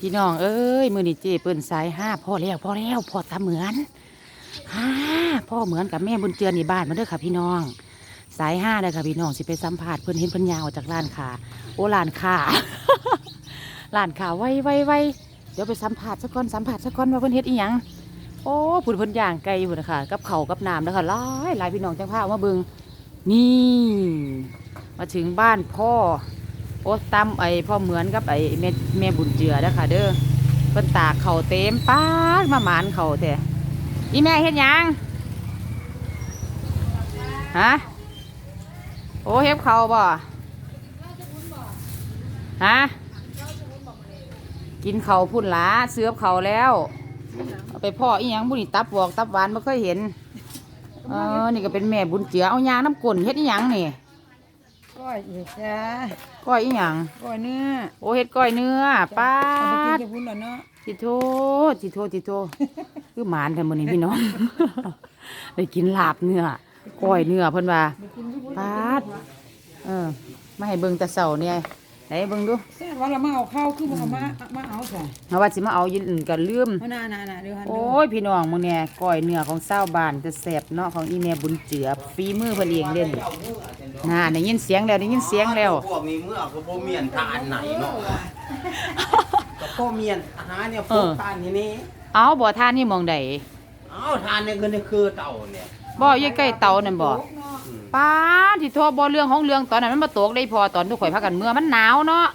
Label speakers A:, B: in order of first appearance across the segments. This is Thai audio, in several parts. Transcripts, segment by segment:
A: พี่น้องเอ้ยมือนี่เจเปิ้นสายห้าพ่อแล้วพ่อแล้วพ่อตาเหมือนห้าพ่อเหมือนกับแม่บุญเจือนี่บ้านมาเด้อค่ะพี่น้อง สายห้าเลยค่ะพี่น้องสิไปสัมผัสเพิ่นเห็นเพิ่นยาวออกจากร้านค้าโอ้ร้านค้าร้านค้าไวไวไวเดี๋ยวไปสัมผัสสักก่อนสัมผัสสักก่อนว่าเพิ่นเฮ็ดอีหยังโอ้ผุนเพิ่นย่างไก่พุ่นะค่ะกับเขากับน้ำแล้วค่ะหลายหลายพี่น้องจังพาเอามาเบิงนี่ มาถึงบ้านพ่อ โอ้ตำไอ้พ่อเหมือนกับไอ้แม่แม่บุญเจือเด้อค่ะเด้อเพิ่นตากเข่าเต็มป้าดมาหมานเข่าแท้อีแม่เฮ็ดหยังฮะโอ้เฮ็บเข่าบ่ฮะกินเข่าพุ่นหลาเสือบเข่าแล้วเอาไปพ่ออีหยังบุญนี่ตับบอกตับหวานไม่เคยเห็นเออนี่ก็เป็นแม่บุญเจือเอายางน้ำกลนเฮ็ดอีหยังนี่
B: ก้อยอีกจ้า
A: ก้อยอีหยัง
B: ก้อยเนื้อ
A: โอ้เฮ็ดก้อยเนื้อป้า
B: เอาไปกิน
A: ด
B: กับพุ่นแล้วเนาะ
A: จิโทจิโทจิโทคือหมานแทนมื้อนี้พี่น้องได้กินลาบเนื้อก้อยเนื้อเพิ่นว่า
B: ไปกินกับพุ่น
A: ปาดเออมาให้เบิ่งแต่เช้าเนี่ยไหนเบิ่งดู
B: แซ่บว่าเรามาเอาข้าวคือบ่เอามามาเอาใส่
A: เฮาว่าสิมาเอายินอื่นก็ลืม
B: เอาน่าน่าน่าเดี๋ยวหัน
A: โอ้ยพี่น้องมื้อเนี่ยก้อยเนื้อของชาวบ้านจะแซ่บเนาะของอีแม่บุญเจือฝีมือเพิ่นเองเล่น น่าได้ยินเสียงแล้วได้ยินเสียงแล้ว
C: พวกนี้เมื่อก็บ่เมียนทานไหนเนาะก็พ่อเมียนอาหารเนี่ยพวกทานที่นี่
A: เอาบ่ทานนี่หมองใด
C: เอ้าทานเนี่ยก็นี่คือเต่าเนี่ย
A: บ่อยู่ใกล้เตานั่นบ่ป้าที่โทรบอเรื่องของเรื่องตอนนั้นมันมาตกได้พอตอนทุกข่อยพักกันเมื่อมันหนาวเนาะ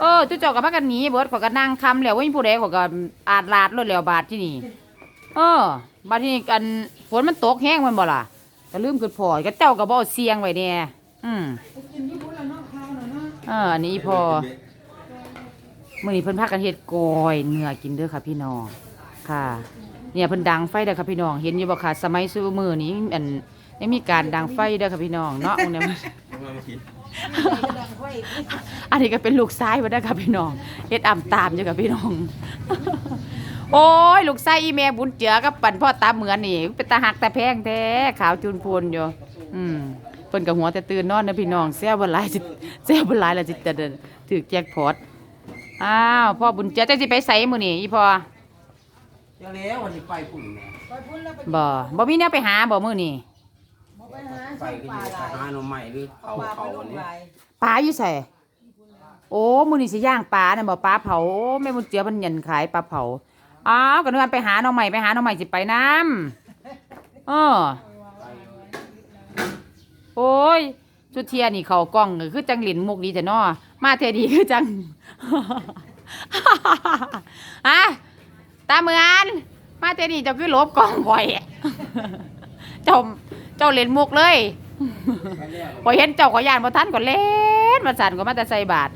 A: เออทุกเจ้ากับพักกันหนีเบิดข่อยก็นั่งคำแล้วว่ามีผู้ใดข่อยก็อาดลาดรถแล้วบาดที่นี่เออบาดที่นี่กันฝนมันตกแห้งแมันบ่ล่ะ ก็ลืมขึ้นพอก็เจ้าก็บ่เอาเสียงไว้แน่อืม
B: กินกับพุ่นแล้วเนาะข้าวน่ะเนาะ
A: เอออันนี้พอมื้อนี้เพิ่นพากันเฮ็ดกอยเนื้อกินเด้อค่ะพี่น้องค่ะ เนี่ยเพิ่นดังไฟเด้อค่ะพี่น้องเห็นอยู่บ่ค่ะ สมัยซุมื้อนี้อันยังมีการดังไฟเด้อค่ะพี่น้องเนาะตรงเนี้ยอันนี้ก็เป็นลูกซ้ายมาได้อค่ะพี่น้องเฮ็ดอ่ำตามอยู่กับพี่น้อง โอ้ยลูกซ้ายอีแม่บุญเจือกับปั่นพ่อตาเหมือนนี่เป็นตาหักตาแพงแท้ขาวจูนพูนอยู่ อืมเพิ่นกับหัวแต่ตื่นนอนนะพี่น้องเสียบ่หลายสิเสียบ่หลายแล้วสิจะถือแจ็คพอตอ้าวพ่อบุญเจือจังสิไปไสมื้อนี้อีพ่อ
C: เจ้าแล้ววันนี้ไปปุ่นเนี่ย
B: ไปพุ่นแล้วไป
A: บ่บ่มีแนวไปหาบ่มื้อนี้
B: บ่ไปหา
C: ไปก็อยู่ไปหาหน่อไม้หรือเขา
B: ปลา
C: เขา
B: ไปลง
C: เนี่ย
B: ลาย
A: ปลาอยู่ไสโอ้มื้อนี้สิย่างปลาน่ะบ่ปลาเผาโอ้แม่บุญเจือเพิ่นยันขายปลาเผา อ้าวก็นึกว่าไปหาน้องใหม่ไปหาน้องใหม่สิไปน้ำเออโอ้ยชุดเทียนี่เขากล้องคือจังหลินมุกดีแต่นอมาเทดีคือจังฮะตาเหมือนมาเทดีเจ้าคือลบกล้องบ่อยเจ้าเจ้าเล่นมุกเลยพอเห็นเจ้าก็ย่านบ่ทันก็เล่นมาสั่นก็มาแต่ใส่บาท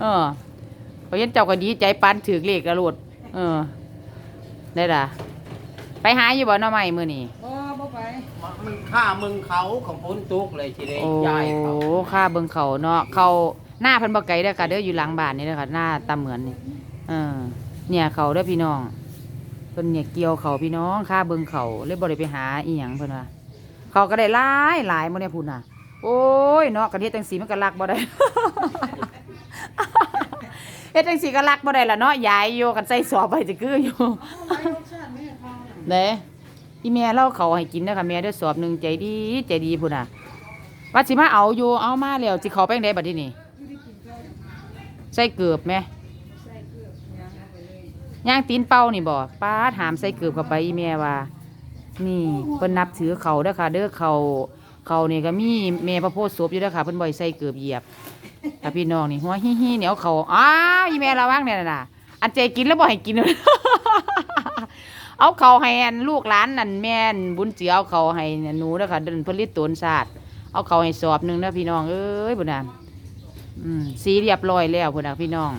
A: เออพอเห็นเจ้าก็ดีใจปานถือเลขกระโดดเออ ได้ล่ะ ไปหาอยู่บ่หน้อใหม่มื้อนี้
B: บ่บ่ไป
C: มันฆ่ามึงเขาของพ้นตุกเลยทีเดียว
A: โอ้
C: ย้ายเขา
A: ค่าเบิ่งเขาเนาะเขาหน้าเพิ่นบ่ไกลเด้อค่ะเด้ออยู่หลังบ้านนี่เด้อค่ะหน้าตาเหมือนนี่เออเนี่ยเขาเด้อพี่น้องเพิ่นเนี่ยเกี่ยวเขาพี่น้องค่าเบิ่งเขาเลยบ่ได้ไปหาอีหยังเพิ่นว่าเขาก็ได้หลายหลายมื้อเนี่ยพุ่นน่ะ โอ้ยเนาะกันเฮ็ดจังสีมันก็รักบ่ได้ เฮ็ดจังสีก็รักบ่ได้ล่ะเนาะยายอยู่กันใส่สอบไว้จะคืออยู่
B: เอาไว้รสชาติแม่ข้าวน่ะ
A: เด้อีแม่เล่าเขาให้กินนะคะแม่เด้อสอบหนึ่งใจดีใจดีพุ่นน่ะว่าสิมาเอาอยู่เอามาแล้วสิเขาไปจั่งใดบัดนี้นี่ใส่เกือบไหม
B: ใส่เกลือย่างเอาไปเลย
A: ย่างตีนเป้านี่บ่ป้าดหามใส่เกือบเข้าไปอีแม่ว่า นี่เพิ่นนับถือเขาเด้อค่ะ เด้อเขา เขานี่ก็มีแม่พระโพธิ์ศพอยู่เด้อค่ะเพิ่นบ่ให้ใส่เกือบเหยียบถ้าพี่น้องนี่หัวฮิฮิๆเหนียวเขาอ้าวอีแม่ระวังเนี่ยน่ะอันเจกินแล้วบ่ให้กินเอาเขาให้อันลูกหลานนั่นแม่นบุญเจือเอาเขาให้หนูเด้อค่ะเดินผลิตตนศาสตร์เอาเขาให้สอบหนึ่งเด้อพี่น้องเอ้ยพุ่นน่ะอืมสีเรียบร้อยแล้วพุ่นนะพี่น้อง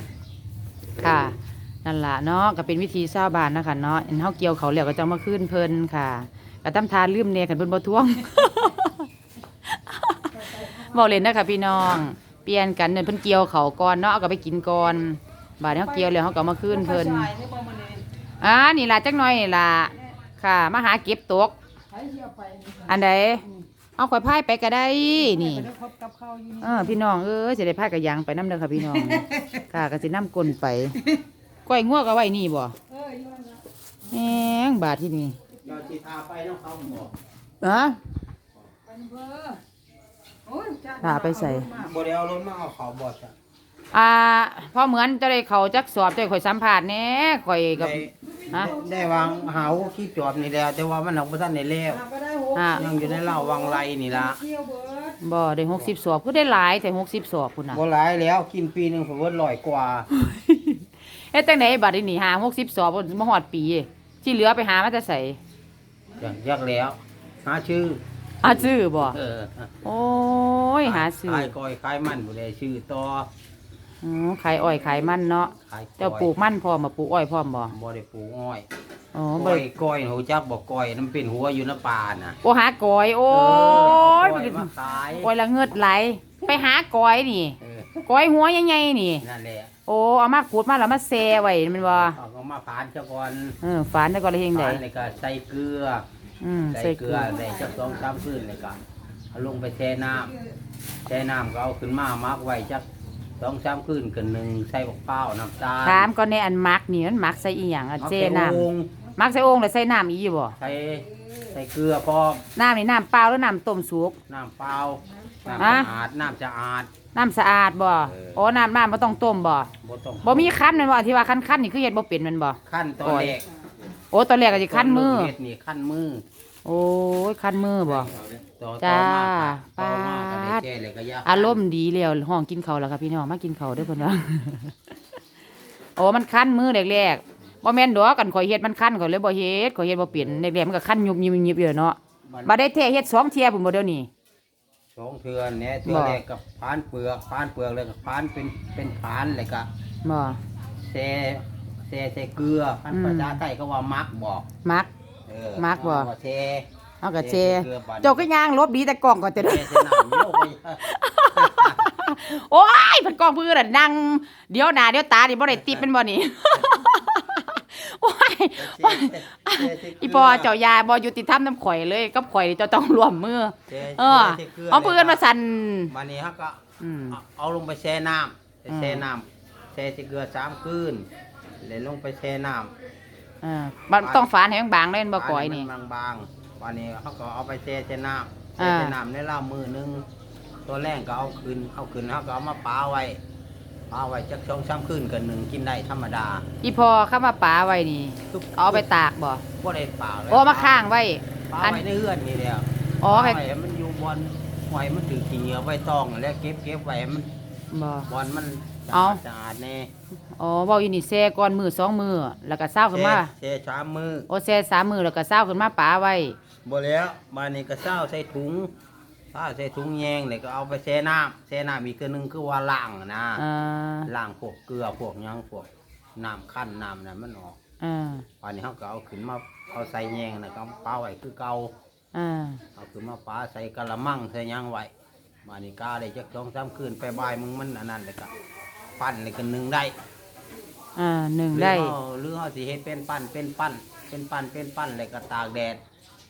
A: ค่ะนั่นล่ะเนาะก็เป็นวิธีชาวบ้านนะคะเนาะอันเฮาเกี่ยวเขาแล้วก็จะมาขึ้นเพลินค่ะก็ตำทานลืมแน่กันเพิ่นบ่ทวง บอกเล่นนะคะพี่น้อง เปลี่ยนกันเนี่ยเพิ่นเกี่ยวเขาก่อนเนาะเอาก็ไปกินก่อนบาดนี้เฮาเกี่ยวแล้วเฮาก็เอามาขึ้นเพิ่น
B: ใส่ให้บ่มาเลย
A: อ่านี่ล่ะจักหน่อยนี่ล่ะค่ะ มาหาเก็บตก
B: ใช้เสียไปนี่ค่ะ
A: อันใดเอาข่อยพายไปก็ได้นี่
B: ไปได้พบกับเขาอยู่นี่
A: เออพี่น้องเอ้ยสิได้พายกับยางไปน้ำเด้อค่ะพี่น้อง ค่ะก็สิน้ำกลนไปก้อยงัวก็ไว้นี่บ่
B: เอออยู่นั่นนะ
A: แหงบาทที่นี่
C: เจ้าที่ทาไปน้องเขาบอก
A: ฮะ
B: ไปอำเภอ โอ้ยจ้
A: พาไปใส่
C: บ่ได้เอารถมาเอาเขาบ่จ้ะ
A: อ่าพอเหมือนจะได้เขาจักสอบจะได้ข่อยสัมภาษณ์แหน่ข่อยกับ
C: ได้
A: ฮะ
C: ได้วางหาหัวขี้จอบนี่แล้ว แต่ว่ามันเอาบ่ทันได้แล้ว
B: พาไปได้หก
A: อ่า
C: ยังอยู่ในเหล้าวังไรนี่ล่ะ
B: เที่ยวเบิด
A: บ่ได้หกสิบสอบคือได้หลายแต่หกสิบสอบพุ่นน่ะ
C: บ่หลายแล้วกินปีหนึงผมว่าร้อยกว่า
A: เฮ็ดจังไดบัดนี้หาหกสิบสอบบ่มาฮอดปีที่เหลือไปหามาแต่ไส
C: อย่างยักแล้ว หาชื่อ
A: อาซื้อบ่
C: เออ
A: โอ้ยหาซื้อ
C: ขายก้อยขายมันบ่ได้ชื่อต่อ
A: อ๋อขายอ้อยขายมันเนาะ
C: ขายก้อย
A: เจ้าปลูกมันพร้อมมาปลูกอ้อยพร้อมบ่
C: บ่ได้ปลูกอ้อย
A: อ๋อ
C: ก้
A: บ่
C: อย
A: ได้
C: ก้อยหูจักบ่ก้อยน้ำเป็นหัวอยู่ในป่าน่ะ
A: โอ้หากอย โอ้ย
C: เออ
A: มัน
C: เอาก้อยมาขาย
A: ก้อยละเงิดไหลไปหากอยนี่
C: เออ
A: ก้อยหัวใหญ่ๆนี่
C: นั่นแหละ
A: โอ้เอามาขูดมาแล้วมาแซ่ไว้แมันบ่
C: เอาก็มาผานเจ้าก่อน
A: เออฝานแล้วก็เลยเฮงได้
C: ผานแล้วก็ใส่เกลือ
A: อืม
C: ใส่
A: ใส่
C: เก
A: เก
C: ลื
A: ลื
C: อ
A: อ
C: ใส่จักสองสามคืนแล้วก็เอาลงไปแช่น้ำแช่น้ำก็เอาขึ้นมามักไว้จักสองสามคืนกันหนึ่งใส่บักเป้าวน้ำตาล
A: ถามก่อนในอันมักนี่มันมักใส่อีหยังอะ
C: อา
A: เจ
C: ใส่
A: น้ำ
C: โอ่ง
A: มักใส่โอ่งแล้วใส่น้ำอีกอยู่บ่
C: ใส่ใส่เกลือพร้อม
A: น้ำนี่น้ำเปล่าหรือน้ำต้มสุก
C: น้ำเปล่าน้ำ
A: ฮะ
C: สะอาดน้ำสะอาด
A: น้ำสะอาดบ่
C: เออ
A: โอ้น้ำน้ำบ่ต้องต้มบ่
C: บ่ต้อง
A: บ่มีคั้นแม่นบ่ที่ว่าคั้นๆนี่คือเฮ็ดบ่เป็นแม่นบ่
C: ขั้นตอน
A: ก่อย
C: แรก
A: โอ้ตอนแรกก็สิคั้นมือ
C: เฮ็ดนี่ขั้นมือ
A: โอ้ยคั้นมือบ่
C: ต่อ
A: จ้า
C: ต่อมาก็ต่อมาก็ได้
A: ปาด
C: แก้เลยก็ยาก
A: อารมณ์ดีแล้วห้องกินข้าวแล้วครับพี่น้องมากินข้าวเด้อเพิ่นว่า โอ้มันคั้นมือแรกๆบ่แม่นดอกกันข่อยเฮ็ดมันคั้นข่อยเลยบ่เฮ็ดข่อยเฮ็ดบ่เป็นแรกๆมันก็คั้นยุบยิบยิบอยู่เนาะ
C: มัน
A: บ่ได้แท้เฮ็ดสองเที่ยพุ่นบ่เดี๋ยวนี้
C: สองเทือนเนี่ยเทือ
A: บ่
C: แรกกับพานเปลือกพานเปลือกเลยกับพานเป็นเป็นพานเลยก็
A: บ่
C: แซ่ แซ่ใส่เกลือพัน
A: อืม
C: ภาษาไทยก็ว่ามักบอก
A: มัก
C: เออ
A: มักบ่
C: ว่าแซ่
A: เอาก็เจ
C: เกลือปั่น
A: เจ้าก็ย่างลบดีแต่กล้องก็จะ
C: แซ่ใส่น้ำโยกไป
A: โอ้ยเพันกล้องพื้นน่ะนั่งเดี๋ยวหน้าเดี๋ยวตานี่บ่ได้ติดเป็นบ่นี่ โอ้ย
C: แซ่แซ่ใส่เกลื
A: อีปอเจ้ายาบ่ยุติธรรมน้ำข่อยเลยกับข่อยนี่เจ้าต้องร่วมมือ
C: แซ่
A: เออ
C: ใส่กลื
A: เอาเพื่อนมาสั่น
C: วันนี้ฮะก็
A: อืม
C: เอาเอาลงไปแช่น้ำไป
A: อืม
C: แช่น้ำแช่ใส่เกลือสามคืน เลยลงไปแช่น้ำ
A: เออมันต้องฝานให้บางๆเล่นบ่ก่อยนี่
C: มับางๆวันนี้เขาก็เอาไปแช่แช่น้ำแช่
A: อ่า
C: แช่น้ำในล่ามือหนึงตัวแรกก็เอาคืนเอาคืนเขาก็เอามาปาไว้ปาไว้จักช่องสามคืนกันหนึ่งกินได้ธรรมดา
A: อีพอเข้ามาป๋าไว้นี่เอาไปตากบ่
C: บ่ได้ปาเลย
A: โอ้มาข้างไว้
C: ปา
A: อัน
C: ไว้ในเฮือนนี่แหละ
A: อ๋อ
C: ปา
A: ให้
C: ไว้ให้มันอยู่บนไว้มันถือขี้เหงื่อไว้ตอง แล้วเก็บเก็บไว้ให้มัน
A: บ่
C: บอลมันสะ
A: เอา
C: อาดสะอาดแน่
A: อ๋อเว้าอยู่นี่แซ่ก่อนมือสองมือแล้วก็เศร้าขึ้นมา
C: แช่ชามมือ
A: โอ้แซ่สามมือแล้วก็เศร้าขึ้นมาป๋าไว้
C: บ่แล้วมานี่ก็เศร้าใส่ถุงถ้าใส่ถุงแยงเลยก็เอาไปแช่น้ำแช่น้ำอีกตัวหนึงคือว่าล้างนะ
A: อ่า
C: ล้างพวกเกลือพวกหยังพวกน้ำขั้นน้ำนั่นมันออก
A: อ่า
C: วันนี้เขาก็เอาขึ้นมาเอาใส่แยงนะก็เอาปาไว้คือเก่า
A: อ่า
C: เอาขึ้นมาปาใส่กะละมังใส่หยังไว้มานี่กาได้จักสองสามคืนไปบ่ายมึงมันอันนั้นเลยก็ ปั้นเลยก็หนึ่งได้
A: อ่าหนึ่ง
C: หรือ
A: ได้
C: เอาหรือเอาสิเฮ็ดเป็นปั้นเป็นปั้นเป็นปั้นเป็นปั้นเลยก็ตากแดด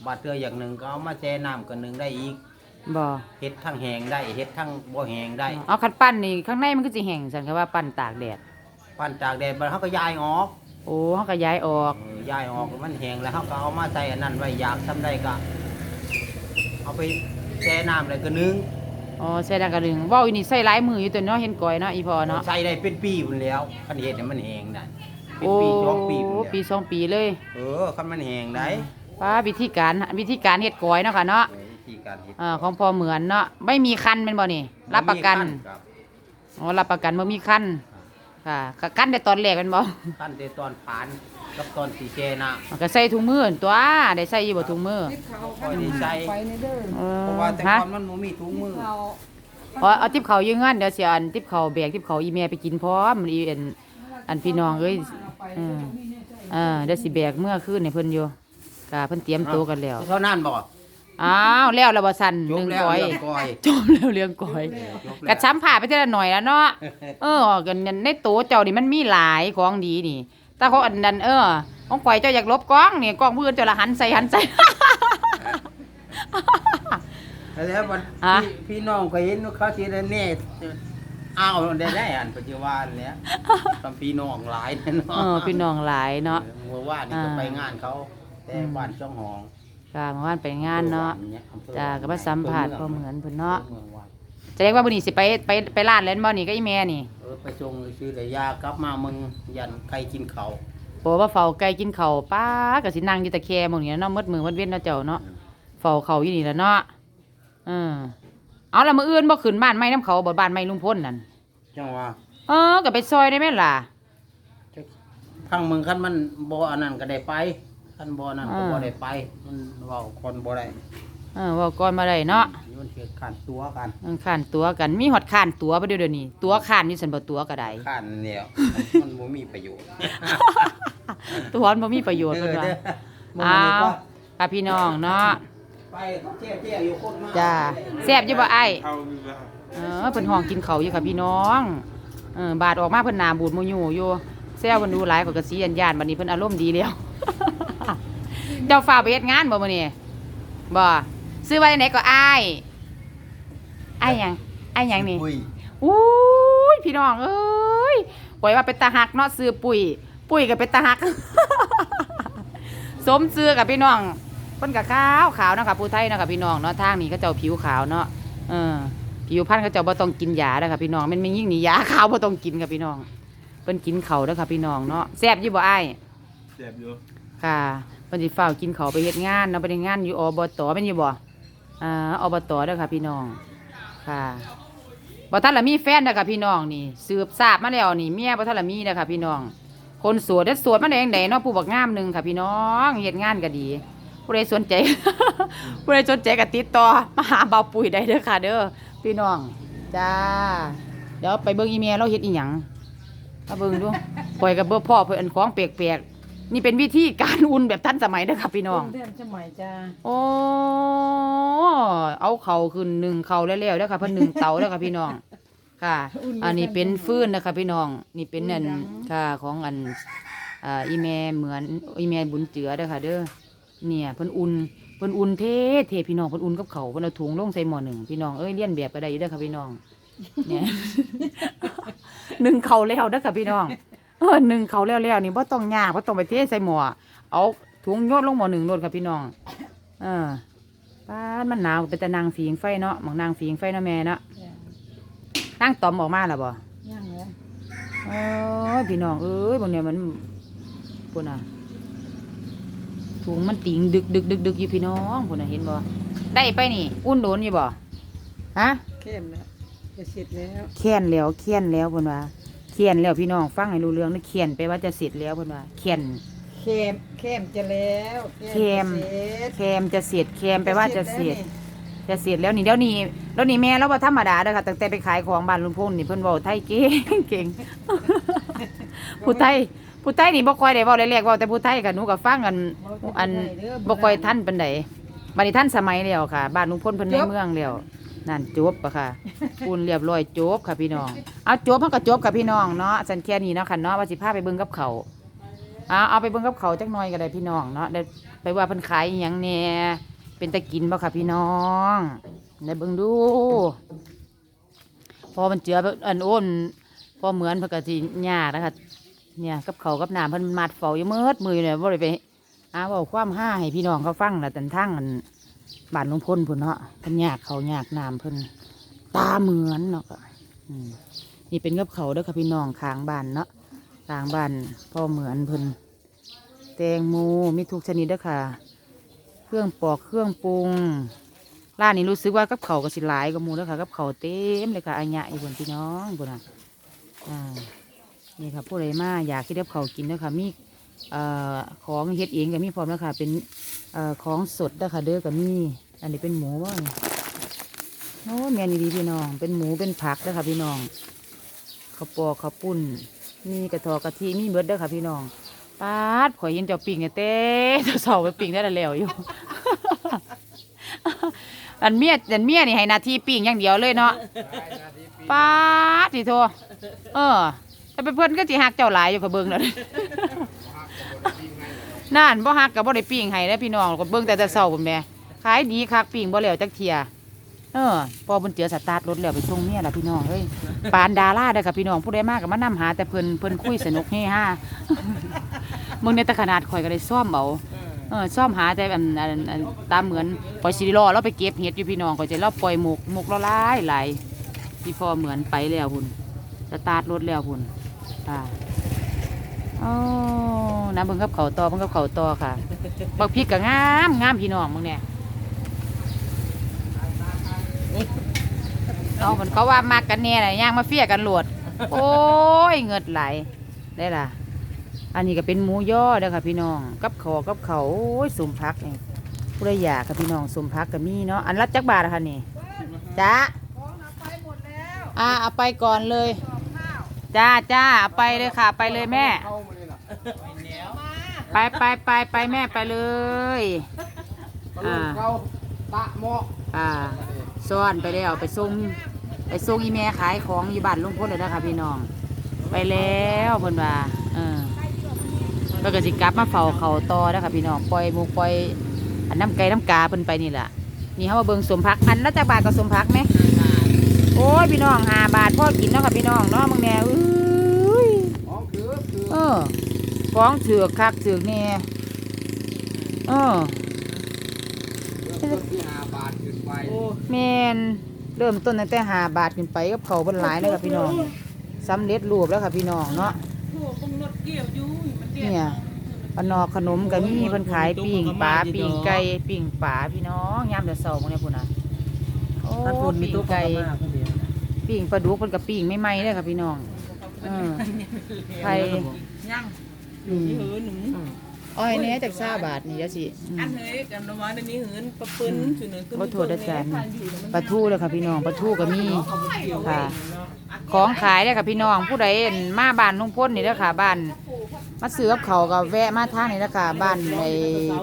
C: บาดเทืออย่างหนึ่งก็เอามาแช่น้ำก็หนึ่งได้อีก
A: บ่
C: เฮ็ดทั้งแหงได้เฮ็ดทั้งบ่แหงได้
A: เอาคันปั้นนี่ข้างในมันก็สิแห้งสันคือว่าปั้นตากแดด
C: ปั้นตากแดดมันเขาก็ย้ายออก
A: โอ้เฮาก็ย้ายออก
C: เออย้ายออกมันแหงแล้วเขาก็เอามาใส่อันนั้นไว้อยากทำได้ก็เอาไปแช่น้ำเลยก็นึ่ง
A: อ๋อใส่ดังกระดึงเว้าอีนี่ใส่หลายมืออยู่ตัวเนาะเห็นก่อยเนาะอีพอเนาะ
C: ใส่ได้เป็นปีพุ่นแล้วคันเฮ็ดให้มันแหงได้เป็น
A: โอ้
C: ปีสองปีพุ่น
A: ปี
C: แล้ว
A: สองปีเลย
C: เออคันมันแหงได้
A: ป้าวิธีการวิธีการเฮ็ดก่อยเนาะค่ะเนาะ
C: เออวิธีการเฮ็ด
A: อ่าของพอเหมือนเนาะไม่มีคันเป็นบ่นี่รับประกัน
C: บ่มีครับ
A: อ๋อรับประกันบ่มีคันค่ะก็กันแต่ตอนแรกแม่นบ่
C: ขั้นแต่ตอนผาน กับตอนสีแช่น้ำ
A: มันก็ใส่ถุงมือนั่นตัวได้ใส่อยู่บ่ถุงมือ
B: ติดเขา
C: ค่อยได้ใส่
B: ไปในเด้อ
A: เออ
C: เพราะว่าแต่
A: ฮะ
C: ก่อนมันบ่มีถุงมือ
B: เขา
A: อ๋อเอาทิปเขายืงเงินเดี๋ยวสิเอาอันทิปเขาแบกทิปเขาอีแม่ไปกินพร้อมอีอันอันพี่น้องเอ้ย
B: ไป
A: เอออ่าเดี๋ยวสิแบกเมื่อคืนให้เพิ่นอยู่ก็เพิ่นเตรียมตัวกันแล้ว
C: เท่านั้นบ่
A: อ้าวแล้วแล้วบ่สั่น
C: จ
A: ห
C: บ
A: นึ่ง
C: แล้ว
A: ก้อย
C: เรื่องก้อย
A: จบแล้วเรื่องก้อย
C: จบ
A: ก
C: แล้
A: ระ
C: ว
A: ช้ำผ่าไปทีละหน่อยแล้วเนาะ เออกันในโตวเจ้านี่มันมีหลายของดีนี่ แต่เขาอันนั้นเออของข่อยเจ้าอยากลบกล้องนี่กล้องเพื่อนเจ้าละหันใส่หันใส่
C: แล้ววัน
A: ฮะ
C: พี่พี่น้องก็เห็นว่าเขาสิได้แน่อ้าวได้ได้อันปัจจุบันเนี้ยตอนพี่น้องหลายแน่เนาะ
A: เออพี่น้องหลายเนาะ
C: เมื่อวานนี่ก็
A: อ่า
C: ไปงานเขาแต่บ้านช่องหอง
A: ค่ะเมื่อวานไปงานเนาะ
C: อำเภอ
A: จ้าก็มาสัมผัสพอเหมือนเพิ่นเนาะ
C: มืองวั ด
A: แสดงว่ามื้อนี้สิไปไปไปร้านแล้วบ่นี่ก็อีแม่นี่
C: เออไปส่งซื้อแต่ยากลับมามึงยันใครกินเขาว
A: โปว่าเฝ้าไก่กินข้าวป้าก็สินั่งอยู่ตะแคร่หมื้นี้เนาะมืดมือมืดเว้นเนาะเจ้าเนาะเฝ้าเขาอยู่นี่แหละเนาะเออเอาละมื้ออื่นบ่ขึ้นบ้านใหม่น้ำเขาบ่บ้านใหม่ลุงพ้นนั่น
C: จังว่า
A: เออก็ไปซอยได้แม่นล่ะ
C: ทางมึงคันมันบ่อันนั้นก็ได้ไปคันบ่อันนั้นก็
A: อ่า
C: บ่ได้ไป มันเว้าคนบ่ได้
A: เออเว่าก่อนมาได้เนาะ
C: มันเกิดการตัวกัน
A: มันข้านตัวกันมีฮอดข้านตัวบ่เดี๋ยวเดี๋ยวนี้ ตัวข้านนี่ซั่นบ่ตัวก็ได้
C: ข้านแนวมันบ่มีประโยชน์
A: ตัวมันบ่มีประโยชน์เพิ่นว่า
C: บ่
A: อ้า
C: มี
A: ว
C: ก็
A: ค่ะพี่น้องเนาะ
C: ไปเขาแจ้ๆอยู่โคตรมาก
A: จ้าแซ่บอยู่บ่ไอ้
D: เข้าอยู่แล้ว
A: เออเพิ่นห้องกินข้าวอยู่ค่ะพี่น้องเออบาดออกมาเพิ่นหน้าบูดมูอยู่อยู่แซวเพิ่นดูหลายกว่ากระสียันยานบัดนี้เพิ่นอารมณ์ดีแล้ว เจ้าฟ้าวไปเฮ็ดงานบ่มื้อนี้บ่ ซื้อไว้ไหนก็อ้ายอ้ายหยังอ้ายหยังนี่
C: อุ้ย
A: อุ้ยพี่น้องเอ้ยปล่อยว่าเป็นตาหักเนาะซื้อปุ๋ยปุ๋ยก็เป็นตาหัก สมซื้อกับพี่น้องเพิ่นก็ขาวขาวเนาะค่ะผู้ไทยเนาะค่ะพี่น้องเนาะทางนี้ก็เจ้าผิวขาวเนาะเออผิวพรรณเขาเจ้าบ่ต้องกินยาเด้อค่ะพี่น้องมันไม่ยิ่งนี่ยาขาวบ่ต้องกินค่ะพี่น้องเพิ่นกินเขาวเด้อค่ะพี่น้องเนาะแซ่บอยู่บ่อ้าย
D: เจ็บอยู่
A: ค่ะเพิ่นสิฝ้าวกินเขาวไปเฮ็ดงานเนาะไปเฮ็ดงานอยู่อบตแม่นอยู่บ่ อ่าอบตเด้อค่ะพี่น้องค่ะบ่ทันละมีแฟนเด้ค่ะพี่น้องนี่สืบทราบมาแล้วนี่เมียบ่ทันละมีเด้ค่ะพี่น้อง คนสวดได้สวดมาได้จังไดเนาะผู้บักงามหนึ่งค่ะพี่น้องเฮ็ดงานก็ดีผู้ใดสนใจ ผู้ใดสนใจก็ติดต่อมาหาเบาปุ๋ยได้เด้อค่ะ เด้อพี่น้องจ้าเดี๋ยวไปเบิ่งอีเมลเราเฮ็ดอีหยังมาเบิ่งดูปล่อยกับเบิ่งพ่อเพิ่อนของแปลกๆ นี่เป็นวิธีการอุ่นแบบทันสมัยเด้อค่ะพี่น้อง
B: เพื่อนสมัยจ้า
A: โอ้เอาเขาขึ้นหนึ่งเขาแล้วแล้วเด้อค่ะเพิ่นหนึ่งเตาเด้อค่ะพี่น้อง ค่ะ อันนี้เป็นฟืนนะคะพี่น้อง นี่เป็นนั่นค่ะของอันอ่าอีแม่เหมือนอีแม่บุญเจือเด้อค่ะ เด้อ เนี่ยเพิ่นอุ่นเพิ่นอุ่นเทเทพี่น้องเพิ่นอุ่นกับเขาวเพิ่นเอาถุงลงใส่หม้อหนึ่งพี่น้องเอ้ยเลียนแบบก็ได้อยู่เด้อค่ะพี่น้อง เนี่ย หนึ่งเขาแล้วเด้อค่ะพี่น้อง เออหนึ่งเขาแล้วแล้วนี่บ่ต้องยากบ่ต้องไปเทใส่หม้อเอาถุงโยนลงหม้อหนึ่งโลดค่ะพี่น้อง เออป้านมันหนาวเป็นตะนางฝีงไฟเนาะหมองนางฝีงไฟเนาะแม่เนาะนั่งตอมออกมาแล้วบ่
B: ย่างเลย
A: โอ้ยพี่น้องเอ้ยบางเนี่ยมันพุ่นน่ะถุงมันติงดึกดึกดึกดึกอยู่พี่น้องพุ่นน่ะเห็นบ่ได้ไปนี่ อุ่นโดนอยู่บ่ฮะ
B: เข้มแล้วจะเสร็จแล้ว
A: เขียนแล้วเขียนแล้วเพิ่นว่า เขียนแล้วพี่น้องฟังให้รู้เรื่องนี่เขียนไปว่าจะเสร็จแล้วเพิ่นว่าเขียน
B: เข้มเข้มจะแล้ว
A: เข้ม
B: จะเสร็จ
A: แคมจะเสร็จแคมไปว่าจะเสร็จ จะเสร็จแล้วนี่เดี๋ยวนี้แล้วนี่แม่เราบ่ธรรมดาเด้อค่ะตั้งแต่ไปขายของบ้านลุงพงนี่เพิ่นเว้าไทยเก่งเก่งผู้ไทยผู้ไทยนี่บ่ค่อยได้เว้าแรกๆเว้าแต่ผู้ไทยกับหนูก็ฟังกัน อันบ่ค่อยทันปานใดบัดนี้ทันสมัยแล้วค่ะ บ้านลุงพลเพิ่นในเมืองแล้ว นั่นจบปะค่ะปูนเรียบร้อยจบค่ะพี่น้อง เอาจบเฮาก็จบกับพี่น้องเนาะสันแค่นี้เนาะค่ะเนาะว่าสิพาไปเบิ่งกับเขาเอาเอาไปเบิ่งกับเขาจักหน่อยก็ได้พี่น้องเนาะได้ไปว่าเพิ่นขายอีหยังแหน่เป็นตะกินบ่ค่ะพี่น้องได้เบิ่งดู พอมันเจืออันโอนพอเหมือนเพิ่นก็สิยากนะคะเนี่ยกับเขาวกับน้ำเพิ่นมัดเฝ้าอยู่มืดมืออยู่เนี่ยบ่ได้ไปอาเว่าความห้าให้พี่น้องเขาฟังแล้วแต่ทั้งอัน บ้านลุงพลพุ่นเนาะเพิ่นยากเขายากน้ำเพิ่นตาเหมือนเนาะอืมนี่เป็นกับเขาเด้อค่ะพี่น้องข้างบ้านเนาะข้างบ้านพ่อเหมือนเพิ่นแตงโมมีทุกชนิดเด้อค่ะ เครื่องปอกเครื่องปรุงร้านนี้รู้สึกว่ากับเขาก็สิหลายกว่าหมูเด้อค่ะกับเขาเต็มเลยค่ะอันยะอีกคนพี่น้องพุ่นน่ะอ่านี่ค่ะผู้ใดมาอยากที่ได้เขากินเด้อค่ะมีเอ่อของเฮ็ดเองก็มีพร้อมแล้วค่ะเป็น ของสดนะคะเด้อก็มีอันนี้เป็นหมูว่าโอ้แม่นดีพี่น้อง เป็นหมูเป็นผักเด้อค่ะพี่น้องข้าวปอกข้าวปุ้น มีกระทอกะทิมีเบิดเด้อค่ะพี่น้องปาดข่อยเห็นเจ้าปิ่งเนี่ยเต้เจ้าสาไปปิ่งได้แล้วอยู่อันเมียอันเมียนี่ให้นาทีปิ่งอย่างเดียวเลยเนาะปาดสิโทเออแต่เป็นเพื่อนก็สิหักเจ้าหลายอยู่กับเบิงแล้ว นั่นบ่ฮักกับบ่ได้ปิ้งให้ได้อพี่น้องก็เบิ่งแต่แต่เช้าพุ่นแม่ขายดีคักปิ้งบ่แล้วจักเที่ยเออพอบุญเจือสตาร์ทรถแล้วไปส่งเมียล่ะพี่น้องเอ้ยปานดาราเด้อค่ะพี่น้องผู้ใดมากก็มานํหา แต่เพิ่นเพิ่นคุยสนุกเฮฮามึงในต่ขนาดข่อยก็ได้ซ่อมเอาเออซ่อมหาแต่อันอันตามเหมือนข่อยสิได้รอเราไปเก็บเห็ดอยู่พี่น้องข่อยจะเราปล่อยหมกหมกเราลายหลายพี่พ่อเหมือนไปแล้วพุ่นสตาร์ทรถแล้วพุ่นอ่า โอ้น้ำเบิ่งกับเขาวต่อเบิ่งกับเขาวต่อค่ะบักพริกก็งามงามพี่น้องมึงเนี่ยเอามันเขาว่ามากกันแน่น่ะย่างมาเฟียกันโหลดโอ้ยเงิดไหลได้ล่ะ อันนี้ก็เป็นหมูย่อเด้อค่ะ พี่น้อง กับขอกับเขาวโอ้ยสมพักนี่ผู้ใดอยากค่ะพี่น้องสมพักก็มีเนาะ อันละจักบาทอะค่ะนี่จ้า
B: ของเอาไปหมดแล้ว
A: อ่าเอาไปก่อนเลย
B: กล่องข้าว
A: จ้าจ้าเอาไปเลยค่ะ ไปเลยแม่
B: มา
A: ไปไปไปไปแม่ไปเลยอ่า
C: เขาตะหมอ
A: อ่าซ่อนไปแล้วไปส่งไปส่งอีแม่ขายของอยู่บ้านลุงพลเลยนะคะพี่น้อง ไปแล้วเพิ่นว่าเออแล้วก็สิกลับมาเฝ้าเขาต่อนะคะพี่น้องปล่อยหมูปล่อยอันน้ำไก่น้ำกาเพิ่นไปนี่แหละนี่เขามาเบิ่งสมพักอันละจักบาทก็สมพักไหมโอ้ยพี่น้องห้าบาทพ่อกินเนาะค่ะพี่น้องเนาะมึงแน่อุ้ย
C: ของคือคือ
A: เออ ฟ้องเถือกคักเถือกแน่เออ
C: คนที่หาบาทขึ้นไป
A: แมนเริ่มต้นตั้งแต่หาบาทขึ้นไปกับเขาวบนหลายเลยค่ะพี่น้องสำเร็จรูปแล้วค่ะพี่น้องเนาะ
B: โอ้คงรถเกี่ยวอยู่มันเกี่ยว
A: เนี่ยปนอกขนมก็มีเพิ่นขายปิ้งปลาปิ้งไก่ปิ้งปลาพี่น้องยามเดือดเสาร์พวกนี้พุ่นน่ะโอ้ปิ้งไก่ปิ้งปลาดุกเพิ่นกับปิ้งไม่ไหม้เลยค่ะพี่น้องเออไข่
B: ยัง
A: อืม
B: นี่หืนหนึ่ง
A: อ้อยแหน่จากซาบาทนี่เดี๋ยวสิอืม
B: อันเฮ้ยกันละวันนี้หืนปะปืนชุนหนึ่ง
A: ขอโทษนะจ๊ะปลาทูเลยค่ะพี่น้องปลาทูก็มี ค่ะ ของขายได้อค่ะพี่น้องผู้ใดเห็นมาบ้านลุงพ้นนี่เด้อค่ะบ้านมาซื้อกับเขาวก็แวะมาทางนี่เด้อค่ะบ้านใน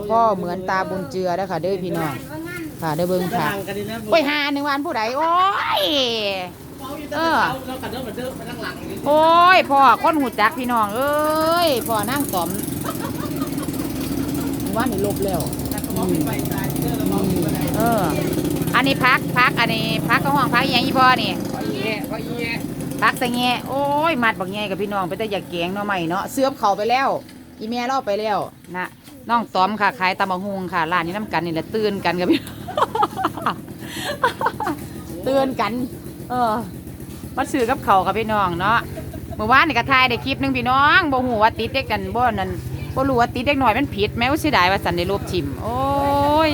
A: พ่อเหมือนตาบุญเจือเด้อค่ะเด้อพี่น้อง ค่ะเด้อเบิ่งค่ะ ไปหาหนึ่งวันผู้ใดโอ้ย เออโอ้ยพ่อคนหูจักพี่น้องเอ้ยพ่อนั่งตอมว่านี่ลบแล้วเออ อันนี้พักพักอันนี้พักกระห้องพักอยังอีพ่อนี่พักใส่แง่โอ้ยมัดบักแง่กับพี่น้องไปแต่อยากแกงเนาะใหม่เนาะเสื้อเขาไปแล้ว อีแม่เล่าไปแล้วนะน้องตอมค่ะขายตำบักฮุงค่ะร้านนี้น้ำกันนี่แหละตื่นกันกับพี่ ตื่นกัน เออ มาซื้อกับเขาวกับพี่น้องเนาะเมื่อวานนี่ก็ถ่ายได้คลิปหนึงพี่น้องบ่หูว่าติดเด็กกันบ่นั่นบ่รู้ว่าติดเด็กหน่อยมันผิดแม้ว่าเสียดายว่าสันได้ลบทิม โอ้ย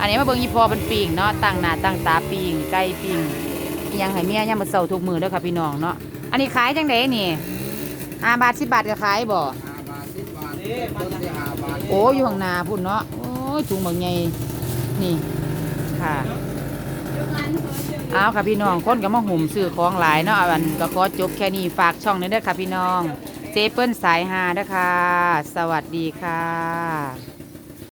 A: อันนี้มาเบิ่งอีพอเป็นปิ่งเนาะตั้งหน้าตั้งตาปิ่งไก่ปิ่งอิหยังให้เมียยามมื้อเช้าทุกมื้อเด้อค่ะพี่น้องเนาะอันนี้ขายจังไดนี่ห้าบาทสิบบาทก็ขายบ่
C: หาบาทสิบบาทต้นที่หาบาท
A: โอ้อยู่ข้างหน้าพุ่นเนาะโอ้ยถุงบางใหญ่นี่ค่ะ เอาค่ะพี่น้องคนก็มาหุ่มซื้อของหลายเนาะอันก็ขอจบแค่นี้ฝากช่องนี้ด้อค่ะพี่น้องเจเปิ้ลสายฮาเด้ค่ะสวัสดีค่ะ